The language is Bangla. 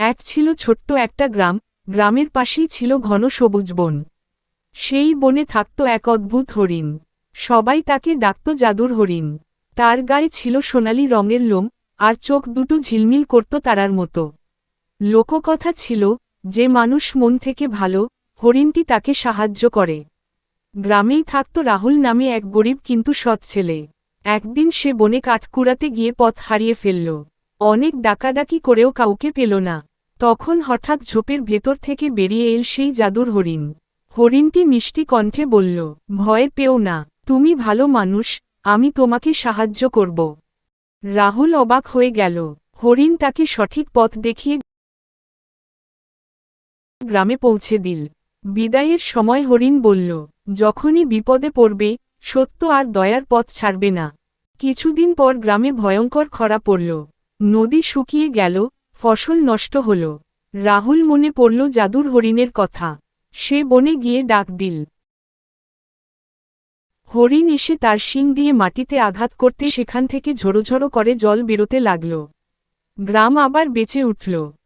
এক ছিল ছোট্ট একটা গ্রাম, গ্রামের পাশেই ছিল ঘন সবুজ বন। সেই বনে থাকত এক অদ্ভুত হরিণ। সবাই তাকে ডাকত জাদুর হরিণ। তার গায়ে ছিল সোনালি রঙের লোম, আর চোখ দুটো ঝিলমিল করত তারার মতো। লোককথা ছিল, যে মানুষ মন থেকে ভালো, হরিণটি তাকে সাহায্য করে। গ্রামেই থাকত রাহুল নামে এক গরিব কিন্তু সৎ ছেলে। একদিন সে বনে কাঠ কুড়াতে গিয়ে পথ হারিয়ে ফেলল। অনেক ডাকাডাকি করেও কাউকে পেল না। তখন হঠাৎ ঝোপের ভেতর থেকে বেরিয়ে এল সেই জাদুর হরিণ। হরিণটি মিষ্টি কণ্ঠে বলল, ভয় পেও না, তুমি ভালো মানুষ, আমি তোমাকে সাহায্য করব। রাহুল অবাক হয়ে গেল। হরিণ তাকে সঠিক পথ দেখিয়ে গ্রামে পৌঁছে দিল। বিদায়ের সময় হরিণ বলল, যখনই বিপদে পড়বে, সত্য আর দয়ার পথ ছাড়বে না। কিছুদিন পর গ্রামে ভয়ঙ্কর খরা পড়ল। নদী শুকিয়ে গেল ফসল নষ্ট হল। রাহুল মনে পড়ল জাদুর হরিণের কথা। সে বনে গিয়ে ডাক দিল। হরিণ এসে তার শিং দিয়ে মাটিতে আঘাত করতে সেখান থেকে ঝোড়ো করে জল বেরোতে লাগল। গ্রাম আবার বেঁচে উঠল।